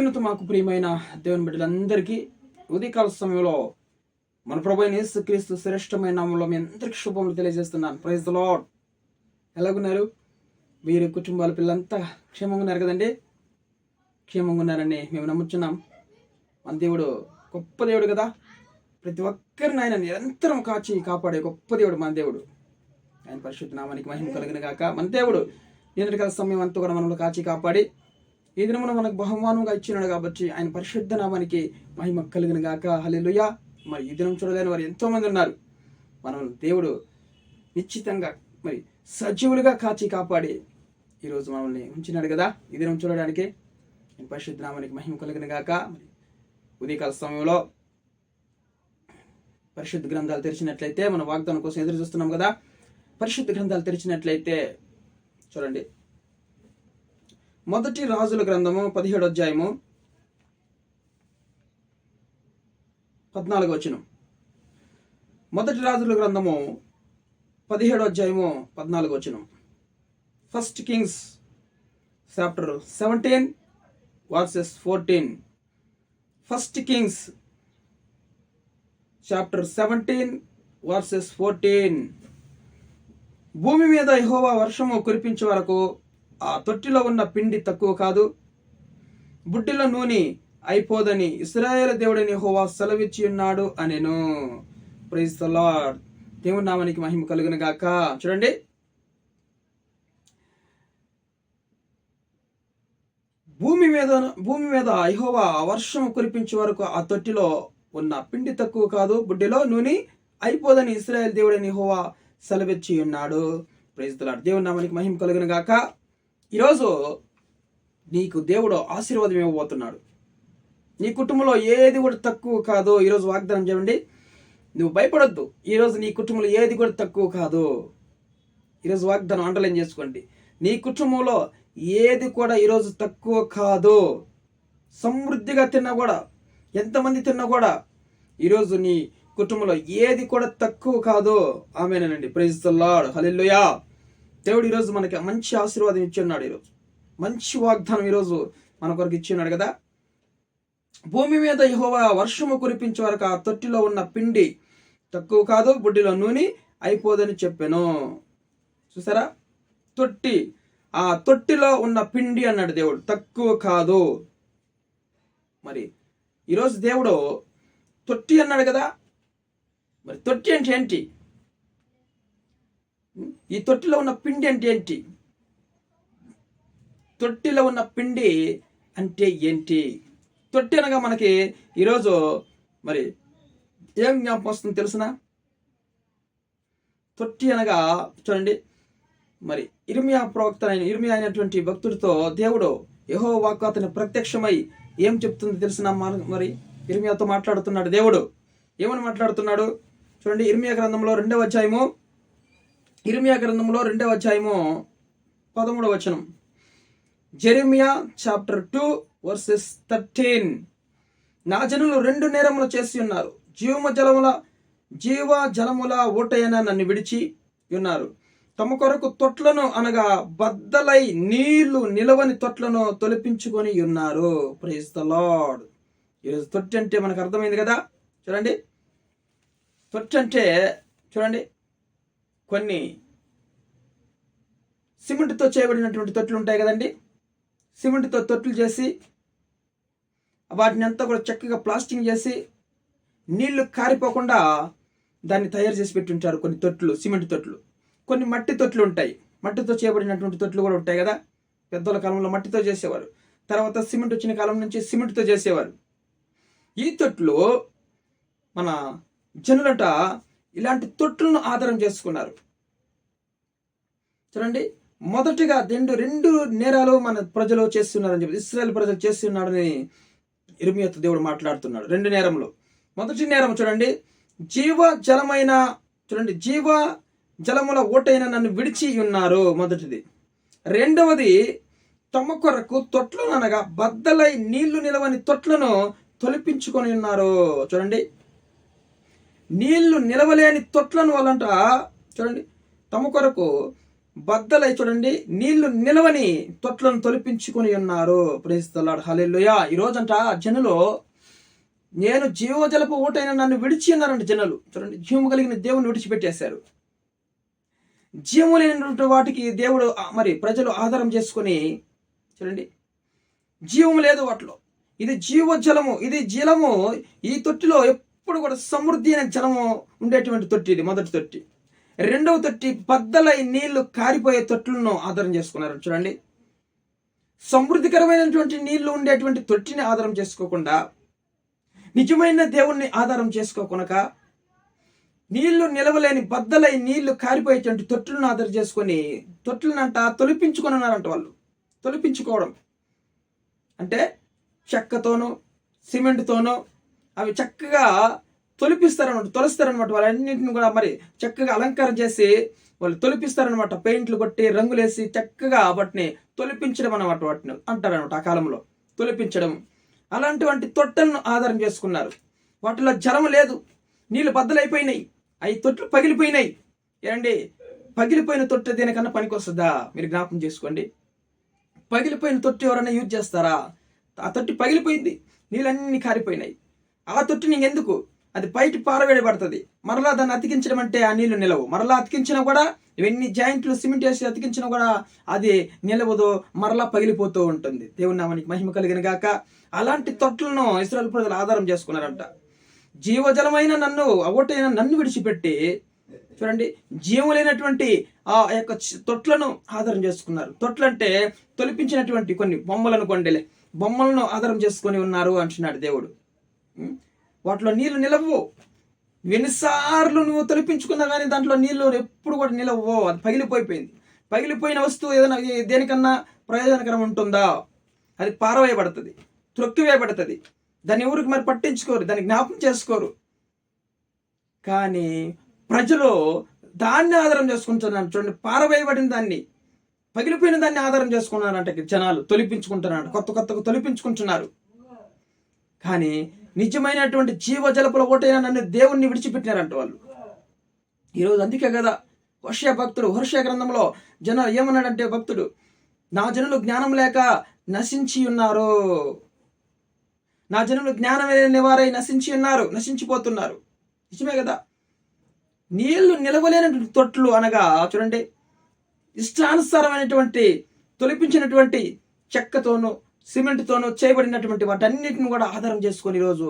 అత్యున్నత మాకు ప్రియమైన దేవుని బిడ్డలందరికీ ఉదయకాల సమయంలో మన ప్రభు అయిన యేసుక్రీస్తు శ్రేష్టమైన నామంలో మీ అందరికీ శుభములు తెలియజేస్తున్నాను. ప్రైజ్ ద లాడ్ ఎలాగున్నారు? మీరు కుటుంబాల పిల్లలంతా క్షేమంగా ఉన్నారు కదండి? క్షేమంగా ఉన్నారని మేము నమ్ముచున్నాం. మన దేవుడు గొప్ప దేవుడు కదా. ప్రతి ఒక్కరిని ఆయన నిరంతరం కాచి కాపాడే గొప్ప దేవుడు మన దేవుడు. ఆయన పరిశుద్ధ నామానికి మహిమ కలిగిన కాక మన దేవుడు నిన్నటి కాల సమయం అంతా కూడా మనల్ని కాచి కాపాడి ఈ దినమున మనకు బహుమానంగా ఇచ్చినాడు కాబట్టి ఆయన పరిశుద్ధ నామానికి మహిమ కలిగిన గాక. హలెలుయ మరి ఈ దినం చూడలేని వారు ఎంతోమంది ఉన్నారు. మనం దేవుడు నిశ్చితంగా మరి సజీవులుగా కాచి కాపాడి ఈరోజు మనల్ని ఉంచినాడు కదా. ఈ దినం చూడడానికి పరిశుద్ధ నామానికి మహిమ కలిగిన గాక. మరి ఉదయకాల సమయంలో పరిశుద్ధ గ్రంథాలు తెరిచినట్లయితే మన వాగ్దానం కోసం ఎదురు చూస్తున్నాం కదా. పరిశుద్ధ గ్రంథాలు తెరిచినట్లయితే చూడండి. మొదటి రాజుల గ్రంథము పదిహేడు అధ్యాయము పద్నాలుగు వచనం. మొదటి రాజుల గ్రంథము పదిహేడు అధ్యాయము పద్నాలుగు వచనం. First Kings chapter seventeen verses fourteen first Kings chapter seventeen verses fourteen భూమి మీద యహోవా వర్షము కురిపించే వరకు ఆ తొట్టిలో ఉన్న పిండి తక్కువ కాదు. బుడ్డిలో నూనె అయిపోదని ఇస్రాయేల్ దేవుడని హోవా సెలవిచ్చి ఉన్నాడు అనెను. ప్రైజ్ ద లార్డ్ దేవుని నామానికి మహిమ కలుగును గాక. చూడండి. భూమి మీద భూమి మీద ఐహోవా వర్షం కురిపించే వరకు ఆ తొట్టిలో ఉన్న పిండి తక్కువ కాదు. బుడ్డిలో నూనె అయిపోదని ఇస్రాయేల్ దేవుడని హోవా సెలవిచ్చి ఉన్నాడు. ప్రైజ్ లార్డ్ నామానికి మహిమ కలుగును గాక. ఈరోజు నీకు దేవుడు ఆశీర్వాదం ఇవ్వబోతున్నాడు. నీ కుటుంబంలో ఏది కూడా తక్కువ కాదు. ఈరోజు వాగ్దానం చేయండి నువ్వు భయపడొద్దు. ఈరోజు నీ కుటుంబంలో ఏది కూడా తక్కువ కాదు. ఈరోజు వాగ్దానం అండర్లైన్ చేసుకోండి. నీ కుటుంబంలో ఏది కూడా ఈరోజు తక్కువ కాదు. సమృద్ధిగా తిన్నా కూడా ఎంతమంది తిన్నా కూడా ఈరోజు నీ కుటుంబంలో ఏది కూడా తక్కువ కాదు. ఆమెనండి ప్రైజ్ లార్డ్ హలెల్లుయా దేవుడు ఈరోజు మనకి మంచి ఆశీర్వాదం ఇచ్చున్నాడు ఈరోజు. మంచి వాగ్దానం ఈరోజు మన కొరకు ఇచ్చున్నాడు కదా? భూమి మీద యహోవా వర్షము కురిపించే వరకు ఆ తొట్టిలో ఉన్న పిండి తక్కువ కాదు బుడ్డిలో నూనె అయిపోదని చెప్పాను. చూసారా? తొట్టి ఆ తొట్టిలో ఉన్న పిండి అన్నాడు దేవుడు. తక్కువ కాదు. మరి ఈరోజు దేవుడు తొట్టి అన్నాడు కదా? మరి తొట్టి అంటే ఏంటి? ఈ తొట్టిలో ఉన్న పిండి అంటే ఏంటి? తొట్టిలో ఉన్న పిండి అంటే ఏంటి? తొట్టి అనగా మనకి ఈరోజు మరి ఏం జ్ఞాపకం వస్తుంది తెలుసునా? తొట్టి అనగా చూడండి మరి ఇర్మియా ప్రవక్త అయిన ఇర్మియా అయినటువంటి భక్తుడితో దేవుడు యహో వాక్కు అతని ప్రత్యక్షమై ఏం చెప్తుంది తెలిసిన మరి? ఇర్మియాతో మాట్లాడుతున్నాడు దేవుడు. ఏమని మాట్లాడుతున్నాడు? చూడండి ఇర్మియా గ్రంథంలో రెండవ అధ్యాయము ఇర్మియా గ్రంథంలో రెండవ అధ్యాయము పదమూడవ వచనం. Jeremiah chapter two verses thirteen. నా జనులు రెండు నేరములు చేసి ఉన్నారు. జీవమ జలముల జీవ జలముల ఓటైన నన్ను విడిచి ఉన్నారు. తమ కొరకు తొట్లను అనగా బద్దలై నీళ్ళు నిలవని తొట్లను తొలిపించుకొని ఉన్నారు. ప్రైజ్ ద లార్డ్ ఈరోజు తొట్టి అంటే మనకు అర్థమైంది కదా? చూడండి. తొట్టి అంటే చూడండి. కొన్ని సిమెంట్తో చేయబడినటువంటి తొట్లు ఉంటాయి కదండి. సిమెంట్తో తొట్లు చేసి వాటిని అంతా కూడా చక్కగా ప్లాస్టింగ్ చేసి నీళ్ళు కారిపోకుండా దాన్ని తయారు చేసి పెట్టి ఉంటారు కొన్ని తొట్లు సిమెంట్ తొట్లు. కొన్ని మట్టి తొట్లు ఉంటాయి. మట్టితో చేయబడినటువంటి తొట్లు కూడా ఉంటాయి కదా. పెద్దల కాలంలో మట్టితో చేసేవారు. తర్వాత సిమెంట్ వచ్చిన కాలం నుంచి సిమెంట్తో చేసేవారు. ఈ తొట్లు మన జనులట ఇలాంటి తొట్లను ఆధారం చేసుకున్నారు. చూడండి మొదటిగా రెండు రెండు నేరాలు మన ప్రజలు చేస్తున్నారని చెప్పి ఇస్రాయల్ ప్రజలు చేస్తున్నాడని ఇర్మియత్ దేవుడు మాట్లాడుతున్నాడు రెండు నేరంలో మొదటి నేరం చూడండి జీవ జలమైన చూడండి జీవ జలముల ఓటైన నన్ను విడిచి ఉన్నారు మొదటిది. రెండవది తమ కొరకు తొట్లను అనగా బద్దలై నీళ్ళు నిలవని తొట్లను తొలిపించుకొని ఉన్నారు. చూడండి నీళ్ళు నిలవలేని తొట్లను వాళ్ళంట. చూడండి తమ కొరకు బద్దలై చూడండి నీళ్ళు నిలవని తొట్లను తొలిపించుకొని ఉన్నారు. ప్రేస్తలాడు హలెల్లుయా ఈ జనులు నేను జీవజలపు ఊటైన నన్ను విడిచి ఉన్నారంట జనులు. చూడండి జీవము కలిగిన దేవుని విడిచిపెట్టేశారు. జీవము లేనటువంటి వాటికి దేవుడు మరి ప్రజలు ఆధారం చేసుకొని చూడండి జీవము లేదు వాటిలో. ఇది జీవజలము ఇది జలము ఈ తొట్టిలో ఎప్పుడు కూడా సమృద్ధి అయిన జలము ఉండేటువంటి తొట్టి ఇది మొదటి తొట్టి. రెండవ తొట్టి బద్దలై నీళ్ళు కారిపోయే తొట్టులను ఆధారం చేసుకున్నారు. చూడండి. సమృద్ధికరమైనటువంటి నీళ్ళు ఉండేటువంటి తొట్టిని ఆధారం చేసుకోకుండా నిజమైన దేవుణ్ణి ఆధారం చేసుకోకునక నీళ్ళు నిలవలేని బద్దలై నీళ్ళు కారిపోయేటువంటి తొట్టులను ఆధారం చేసుకొని తొట్టులనంట తొలిపించుకొని ఉన్నారంట వాళ్ళు. తొలిపించుకోవడం. అంటే చెక్కతోనూ సిమెంట్తోనూ అవి చక్కగా తొలిపిస్తారనమాట తొలుస్తారనమాట వాళ్ళన్నింటిని కూడా మరి చక్కగా అలంకారం చేసి వాళ్ళు తొలిపిస్తారనమాట పెయింట్లు కొట్టి రంగులేసి చక్కగా వాటిని తొలిపించడం అనమాట వాటిని అంటారనమాట ఆ కాలంలో. తొలిపించడం. అలాంటివంటి తొట్టలను ఆధారం చేసుకున్నారు. వాటిలో జలం లేదు. నీళ్ళు బద్దలైపోయినాయి. అవి తొట్లు పగిలిపోయినాయి. ఏమండి? పగిలిపోయిన తొట్టు దేనికన్నా పనికొస్తుందా? మీరు జ్ఞాపకం చేసుకోండి. పగిలిపోయిన తొట్టి ఎవరైనా యూజ్ చేస్తారా? ఆ తొట్టి పగిలిపోయింది. నీళ్ళన్నీ కారిపోయినాయి. ఆ తొట్టి నీకెందుకు అది పైకి పారవేయబడుతుంది. మరలా దాన్ని అతికించడం అంటే ఆ నీళ్ళు నిలవు. మరలా అతికించినా కూడా ఎన్ని జాయింట్లు సిమెంట్ వేసి అతికించినా కూడా అది నిలవదు మరలా పగిలిపోతూ ఉంటుంది. దేవుని నామానికి మహిమ కలిగిన గాక. అలాంటి తొట్లను ఇస్రాయల్ ప్రజలు ఆధారం చేసుకున్నారంట. జీవజలమైన నన్ను అవటైన నన్ను విడిచిపెట్టి చూడండి జీవం లేనటువంటి ఆ యొక్క తొట్లను ఆధారం చేసుకున్నారు. తొట్లంటే తొలిపించినటువంటి కొన్ని బొమ్మలను కొండలే. బొమ్మలను ఆధారం చేసుకొని ఉన్నారు అంటున్నాడు దేవుడు. వాటిలో నీళ్ళు నిలవు ఎన్నిసార్లు నువ్వు తొలిపించుకున్నా కానీ దాంట్లో నీళ్ళు ఎప్పుడు కూడా నిలవో అది పగిలిపోయిపోయింది. పగిలిపోయిన వస్తువు ఏదైనా దేనికన్నా ప్రయోజనకరం ఉంటుందా? అది పారవేయబడుతుంది. త్రొక్కివేయబడుతుంది. దాన్ని ఎవరికి మరి పట్టించుకోరు. దాన్ని జ్ఞాపకం చేసుకోరు. కానీ ప్రజలు దాన్ని ఆధారం చేసుకుంటున్నారు చూడండి. పారవేయబడిన దాన్ని పగిలిపోయిన దాన్ని ఆధారం చేసుకున్నారంట జనాలు. తొలిపించుకుంటున్నారు కొత్త కొత్తగా తొలిపించుకుంటున్నారు. కానీ నిజమైనటువంటి జీవ జలపుల ఓటైన నన్ను దేవుణ్ణి విడిచిపెట్టినారంట వాళ్ళు. ఈరోజు అందుకే కదా వర్ష భక్తుడు హర్ష గ్రంథంలో జన ఏమన్నాడంటే భక్తుడు నా జనులు జ్ఞానం లేక నశించి ఉన్నారు. నా జనులు జ్ఞానం లేనివారై నశించి ఉన్నారు నశించిపోతున్నారు. నిజమే కదా? నీళ్ళు నిలవలేనటువంటి తొట్లు అనగా చూడండి ఇష్టానుసారమైనటువంటి తొలిపించినటువంటి చెక్కతోనూ సిమెంట్తోనూ చేయబడినటువంటి వాటన్నిటిని కూడా ఆధారం చేసుకొని ఈరోజు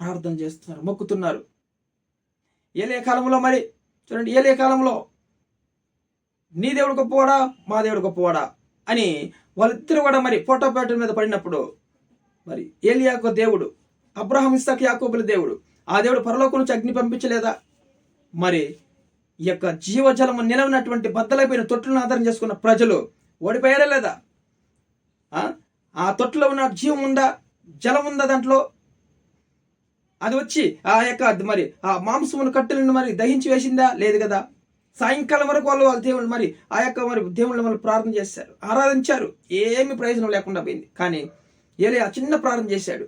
ప్రార్థన చేస్తున్నారు మొక్కుతున్నారు. ఏలే కాలంలో మరి చూడండి ఏలే కాలంలో నీ దేవుడు గొప్పవాడా మా దేవుడు గొప్పవాడా అని వాళ్ళిద్దరు కూడా మరి పోటాపేట మీద పడినప్పుడు మరి ఏలియాకు దేవుడు అబ్రహం ఇస్తాక్ యాకోబుల దేవుడు ఆ దేవుడు పరలోకం నుంచి అగ్ని పంపించలేదా? మరి ఈ యొక్క జీవజలము నిలవనటువంటి బద్దలైపోయిన తొట్టులను ఆధారం చేసుకున్న ప్రజలు ఓడిపోయారా లేదా? ఆ? తొట్టులో ఉన్న జీవం ఉందా? జలం ఉందా దాంట్లో? అది వచ్చి ఆ యొక్క అది మరి ఆ మాంసమును కట్టెలను మరి దహించి వేసిందా? లేదు కదా. సాయంకాలం వరకు వాళ్ళు వాళ్ళ దేవుళ్ళు మరి ఆ యొక్క మరి దేవుళ్ళు వాళ్ళు ప్రార్థన చేశారు. ఆరాధించారు. ఏమి ప్రయోజనం లేకుండా పోయింది. కానీ ఏలే ఆ చిన్న ప్రార్థన చేశాడు.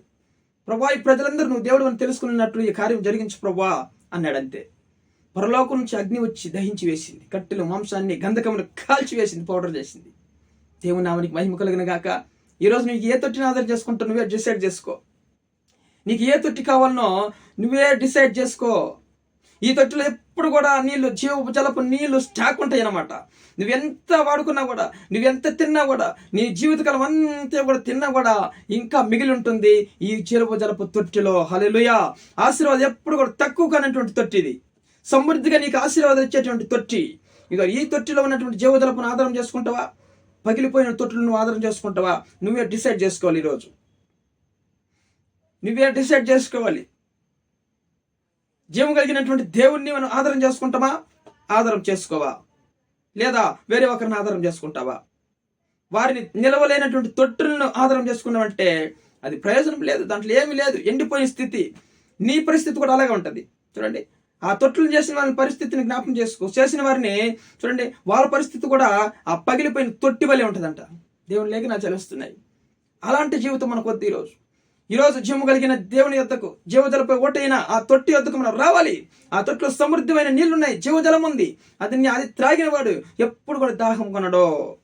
ప్రభా ఈ ప్రజలందరూ నువ్వు దేవుడు అని తెలుసుకున్నట్లు ఈ కార్యం జరిగించు ప్రభా అన్నాడు అంతే. పరలోకం నుంచి అగ్ని వచ్చి దహించి వేసింది. కట్టెలు మాంసాన్ని గంధకమును కాల్చి వేసింది పౌడర్ చేసింది. దేవునామానికి మహిమ కలిగిన గాక. ఈరోజు నీకు ఏ తొట్టిని ఆధారం చేసుకుంటావు నువ్వే డిసైడ్ చేసుకో. నీకు ఏ తొట్టి కావాలనో నువ్వే డిసైడ్ చేసుకో. ఈ తొట్టిలో ఎప్పుడు కూడా నీళ్ళు జీవ జలపు నీళ్ళు స్టాక్ ఉంటాయి అన్నమాట. నువ్వెంత వాడుకున్నా కూడా నువ్వెంత తిన్నా కూడా నీ జీవితకాలం అంతా కూడా తిన్నా కూడా ఇంకా మిగిలి ఉంటుంది ఈ జీలపు జలపు తొట్టిలో. హలెలుయా ఆశీర్వాదం ఎప్పుడు కూడా తక్కువ కానటువంటి తొట్టి ఇది. సమృద్ధిగా నీకు ఆశీర్వాదం ఇచ్చేటువంటి తొట్టి. ఇక ఈ తొట్టిలో ఉన్నటువంటి జీవజలపును ఆధారం చేసుకుంటావా? పగిలిపోయిన తొట్టులను నువ్వు ఆధారం చేసుకుంటావా? నువ్వే డిసైడ్ చేసుకోవాలి ఈరోజు. నువ్వే డిసైడ్ చేసుకోవాలి. జీవం కలిగినటువంటి దేవుణ్ణి మనం ఆధారం చేసుకుంటామా? ఆధారం చేసుకోవా? లేదా వేరే ఒకరిని ఆధారం చేసుకుంటావా? వారిని నిలవలేనటువంటి తొట్టులను ఆధారం చేసుకున్నామంటే అది ప్రయోజనం లేదు దాంట్లో ఏమీ లేదు ఎండిపోయిన స్థితి. నీ పరిస్థితి కూడా అలాగే ఉంటుంది. చూడండి ఆ తొట్టులు చేసిన వారి పరిస్థితిని జ్ఞాపం చేసుకో. చేసిన వారిని చూడండి వాళ్ళ పరిస్థితి కూడా ఆ పగిలిపోయిన తొట్టి వలె ఉంటుందంట. దేవుని లేక నా చలిస్తున్నాయి అలాంటి జీవితం మనకు వద్దు ఈరోజు. ఈరోజు జీవము కలిగిన దేవుని యొద్దకు జీవజలపై ఓటైన ఆ తొట్టి యొద్దకు మనం రావాలి. ఆ తొట్టిలో సమృద్ధమైన నీళ్ళున్నాయి జీవజలం ఉంది. అది అది త్రాగిన వాడు ఎప్పుడు కూడా దాహం కొనడో.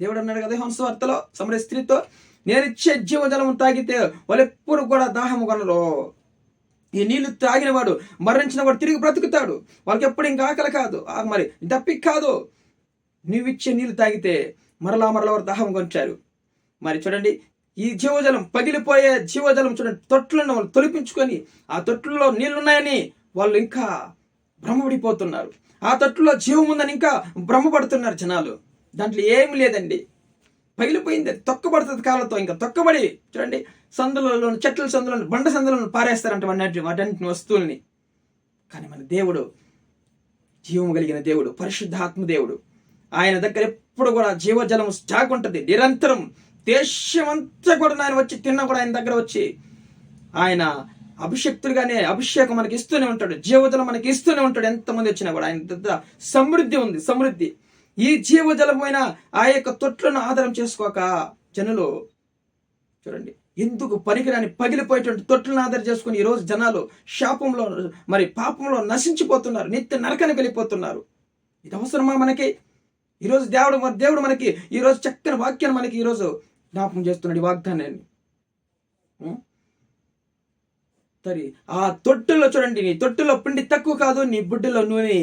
దేవుడు అన్నాడు కదా హంసవార్తలో సమర స్త్రీతో నేను ఇచ్చే జీవజలం తాగితే వాళ్ళు ఎప్పుడు కూడా దాహం కొనరు. ఈ నీళ్ళు తాగిన వాడు మరణించిన వాడు తిరిగి బ్రతుకుతాడు. వాళ్ళకి ఎప్పుడు ఇంకా ఆకలి కాదు. మరి దప్పిక కాదు. నీవిచ్చే నీళ్ళు తాగితే మరలా మరలా వారు దాహం కొంచారు మరి చూడండి ఈ జీవజలం పగిలిపోయే జీవజలం చూడండి తొట్లను వాళ్ళు తొలిపించుకొని ఆ తొట్లలో నీళ్ళున్నాయని వాళ్ళు ఇంకా భ్రమపడిపోతున్నారు. ఆ తొట్టులో జీవం ఉందని ఇంకా భ్రమపడుతున్నారు జనాలు. దాంట్లో ఏమి లేదండి. పగిలిపోయింది అది తొక్కబడుతుంది కాళ్ళతో ఇంకా తొక్కబడి. చూడండి సందులలో చెట్ల సందులను బండ సందులను పారేస్తారంట వాటి వాటన్నిటిని వస్తువుల్ని. కానీ మన దేవుడు జీవము కలిగిన దేవుడు పరిశుద్ధాత్మ దేవుడు ఆయన దగ్గర ఎప్పుడు కూడా జీవజలం స్టాక్ ఉంటుంది నిరంతరం. దేశమంతా కూడా ఆయన వచ్చి తిన్నా కూడా ఆయన దగ్గర వచ్చి ఆయన అభిషక్తులుగానే అభిషేకం మనకి ఇస్తూనే ఉంటాడు జీవజలం మనకి ఇస్తూనే ఉంటాడు. ఎంతమంది వచ్చినా కూడా ఆయన దగ్గర సమృద్ధి ఉంది సమృద్ధి. ఈ జీవజలమైన ఆ యొక్క తొట్లను ఆధారం చేసుకోక జనులు చూడండి ఎందుకు పనికిరాని పగిలిపోయేటువంటి తొట్లను ఆధారం చేసుకుని ఈరోజు జనాలు శాపంలో మరి పాపంలో నశించిపోతున్నారు నిత్య నరకన వెళ్ళిపోతున్నారు. ఇది అవసరమా మనకి? ఈరోజు దేవుడు మన దేవుడు మనకి ఈరోజు చక్కని వాక్యాన్ని మనకి ఈరోజు జ్ఞాపకం చేస్తున్నాడు ఈ వాగ్దానాన్ని. సరే ఆ తొట్టులో చూడండి నీ తొట్టులో పిండి తక్కువ కాదు నీ బుడ్డిలో నూనె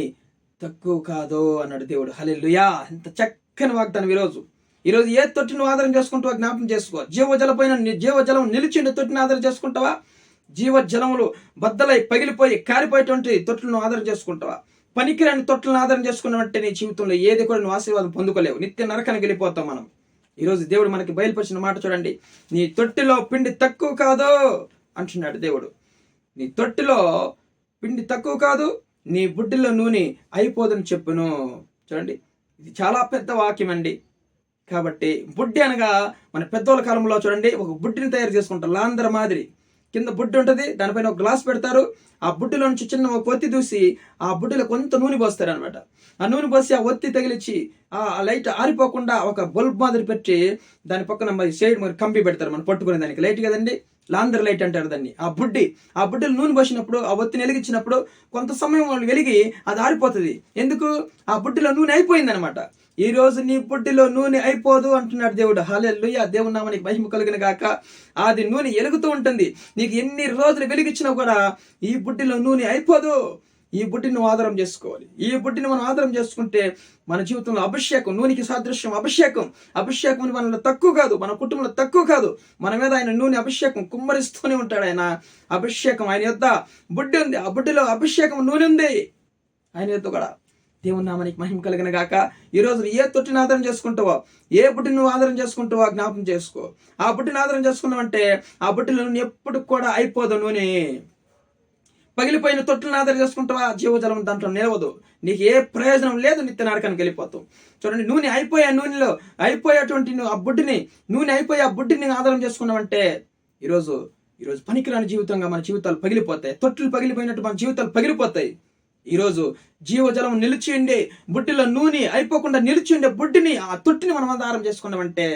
తక్కువ కాదు అన్నాడు దేవుడు. హలెల్లుయా. ఎంత చక్కని వాగ్దానం ఈరోజు. ఈరోజు ఏ తొట్టిని ఆధారం చేసుకుంటావా జ్ఞాపకం చేసుకో. జీవజలపైన నీ జీవజలం నిలిచిండి తొట్టిని ఆధారం చేసుకుంటావా? జీవజలములు బద్దలై పగిలిపోయి కారిపోయేటువంటి తొట్టులను ఆధారం చేసుకుంటావా? పనికిరాని తొట్టులను ఆధారం చేసుకున్నట్టే నీ జీవితంలో ఏది కూడా నువ్వు ఆశీర్వాదం పొందుకోలేవు. నిత్య నరకానికి వెళ్ళిపోతాం మనం. ఈరోజు దేవుడు మనకి బయలుపరిచిన మాట చూడండి. నీ తొట్టిలో పిండి తక్కువ కాదు అంటున్నాడు దేవుడు. నీ తొట్టిలో పిండి తక్కువ కాదు నీ బుడ్డిలో నూనె అయిపోదని చెప్పును. చూడండి ఇది చాలా పెద్ద వాక్యం అండి. కాబట్టి బుడ్డి అనగా మన పెద్దోళ్ళ కాలంలో చూడండి ఒక బుడ్డిని తయారు చేసుకుంటారు లాందర మాదిరి. కింద బుడ్డి ఉంటుంది దానిపైన ఒక గ్లాస్ పెడతారు ఆ బుడ్డిలో నుంచి చిన్న ఒక ఒత్తి దూసి ఆ బుడ్డిలో కొంత నూనె పోస్తారు అనమాట ఆ నూనె పోసి ఆ ఒత్తి తగిలిచ్చి ఆ లైట్ ఆరిపోకుండా ఒక బల్బ్ మాదిరి పెట్టి దాని పక్కన మరి షేడ్ మరి కంపి పెడతారు మనం పట్టుకునే దానికి. లైట్ కదండి? లాందర్ లైట్ అంటారు దాన్ని. ఆ బుడ్డి ఆ బుడ్డిలో నూనె పోసినప్పుడు ఆ ఒత్తిని వెలిగించినప్పుడు కొంత సమయం వాళ్ళు వెలిగి అది ఆరిపోతుంది. ఎందుకు? ఆ బుడ్డిలో నూనె అయిపోయింది అనమాట ఈ రోజు నీ బుడ్డిలో నూనె అయిపోదు అంటున్నాడు దేవుడు. హాలెల్లుయ. దేవుడు నామనికి మహిమ కలిగిన గాక. అది నూనె ఎలుగుతూ ఉంటుంది. నీకు ఎన్ని రోజులు వెలిగించినా కూడా ఈ బుడ్డిలో నూనె అయిపోదు. ఈ బుడ్డిని నువ్వు ఆధారం చేసుకోవాలి. ఈ బుడ్డిని మనం ఆధారం చేసుకుంటే మన జీవితంలో అభిషేకం నూనెకి సాదృశ్యం అభిషేకం. అభిషేకం మనలో తక్కువ కాదు మన కుటుంబంలో తక్కువ కాదు. మన మీద ఆయన నూనె అభిషేకం కుమ్మరిస్తూనే ఉంటాడు ఆయన. అభిషేకం ఆయన యొద్ద బుడ్డి ఉంది. ఆ బుడ్డిలో అభిషేకం నూనె ఉంది. ఆయన యొద్ద కూడా దేవుని నామానికి మహిమ కలిగిన గాక ఈ రోజు ఏ తొట్టిని ఆధారం చేసుకుంటావో ఏ బుట్టిని నువ్వు ఆధారం చేసుకుంటావో జ్ఞాపం చేసుకో. ఆ బుట్టిని ఆధారం చేసుకున్నావంటే ఆ బుట్టిలో నువ్వు ఎప్పుడు కూడా అయిపోదు నూనె. పగిలిపోయిన తొట్టులను ఆధారం చేసుకుంటావా? జీవజలం దాంట్లో నిలవదు. నీకు ఏ ప్రయోజనం లేదు నిత్య నరకానికి వెళ్ళిపోతావు. చూడండి నూనె అయిపోయే నూనెలో అయిపోయేటువంటి నువ్వు ఆ బుడ్డిని నూనె అయిపోయి ఆ బుడ్డిని ఆధారం చేసుకున్నావంటే ఈరోజు ఈరోజు పనికిరాని జీవితంగా మన జీవితాలు పగిలిపోతాయి. తొట్టులు పగిలిపోయినట్టు మన జీవితాలు పగిలిపోతాయి. ఈరోజు జీవజలం నిలిచి ఉండే బుడ్డిలో నూనె అయిపోకుండా నిలిచి ఉండే బుడ్డిని ఆ తొట్టిని మనం ఆధారం చేసుకున్నామంటే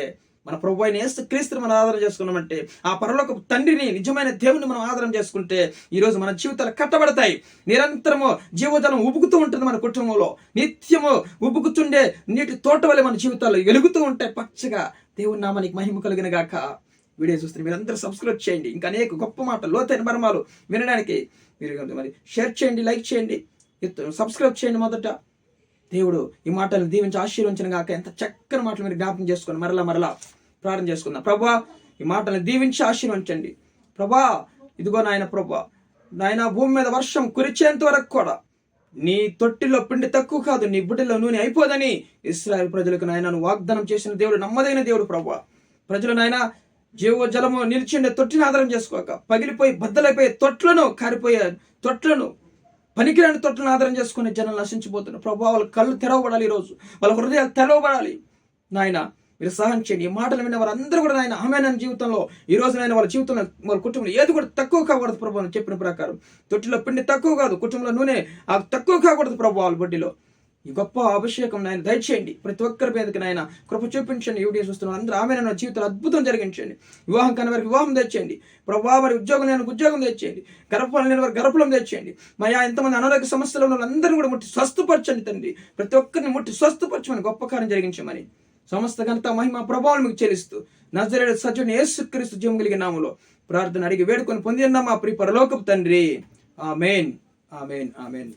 మన ప్రభు అయిన క్రీస్తుని మనం ఆదరణ చేసుకున్నామంటే ఆ పరలోక తండ్రిని నిజమైన దేవుని మనం ఆదరణ చేసుకుంటే ఈరోజు మన జీవితాలు కట్టబడతాయి. నిరంతరము జీవజలం ఉబుకుతూ ఉంటుంది మన కుటుంబంలో. నిత్యము ఉబుకుతుండే నీటి తోట వల్ల మన జీవితాలు వెలుగుతూ ఉంటాయి పచ్చగా. దేవుని నామానికి మహిమ కలిగిన గాక. వీడియో చూస్తే మీరందరూ సబ్స్క్రైబ్ చేయండి. ఇంకా అనేక గొప్ప మాటలు లోతైన మర్మాలు వినడానికి మీరు మరి షేర్ చేయండి లైక్ చేయండి. సబ్స్క్రైబ్ చేయండి మొదట. దేవుడు ఈ మాటలు దీవించి ఆశీర్వించిన గాక ఎంత చక్కని మాటలు మీరు జ్ఞాపకం చేసుకుని మరలా మరలా ప్రార్థన చేసుకుందాం. ప్రభా ఈ మాటలను దీవించి ఆశీర్వించండి ప్రభా ఇదిగో నాయన ప్రభా నాయన భూమి మీద వర్షం కురిచేంత వరకు కూడా నీ తొట్టిలో పిండి తక్కువ కాదు నీ బుడ్డిలో నూనె అయిపోదని ఇస్రాయల్ ప్రజలకు నాయన వాగ్దానం చేసిన దేవుడు నమ్మదైన దేవుడు ప్రభా. ప్రజలు నాయన జీవ జలము నిలిచిండే తొట్టిని ఆధారం చేసుకోక పగిలిపోయి బద్దలైపోయే తొట్లను కారిపోయే తొట్లను పనికిరాని తొట్లను ఆధారం చేసుకునే జనాలు నశించిపోతున్నారు. ప్రభావ వాళ్ళ కళ్ళు తెరవబడాలి ఈరోజు. వాళ్ళ హృదయాలు తెరవబడాలి. నాయన మీరు సహాయం చేయండి. ఈ మాటలు విన్న వారందరూ కూడా నాయన ఆమె జీవితంలో ఈ రోజు నాయన వాళ్ళ జీవితంలో వాళ్ళ కుటుంబంలో ఏది కూడా తక్కువ కాకూడదు ప్రభావం చెప్పిన ప్రకారం. తొట్టిలో పిండి తక్కువ కాదు కుటుంబంలో నూనె ఆ తక్కువ కాకూడదు ప్రభావాలు వాళ్ళ బొడ్డిలో. ఈ గొప్ప అభిషేకం నాయన దయచేయండి. ప్రతి ఒక్కరి మీదకి నాయన కృప చూపించండి. యూడియస్ వస్తున్నారు అందరూ ఆమె నా జీవితంలో అద్భుతం జరిగించండి. వివాహం కాని వారికి వివాహం తెచ్చేయండి. ప్రభావ మరి ఉద్యోగం లేని ఉద్యోగం తెచ్చేయండి. గర్భఫలం లేని వారికి గర్భఫలం తెచ్చేయండి. మయా ఎంతమంది అనారోగ్య సమస్యలు ఉన్న వాళ్ళందరినీ కూడా ముట్టి స్వస్థపరచండి తండ్రి. ప్రతి ఒక్కరిని ముట్టి స్వస్థపరచమని గొప్ప కార్యం జరిగించమని సమస్త ఘనత మహిమ ప్రభావం మీకు చెల్లిస్తూ నజరేడు సజ్జుని యేసుక్రీస్తు జీవం కలిగిన నామలో ప్రార్థన అడిగి వేడుకొని పొందిందా మా ప్రియ పరలోకపు తండ్రి. ఆమెన్. ఆమెన్. ఆమెన్.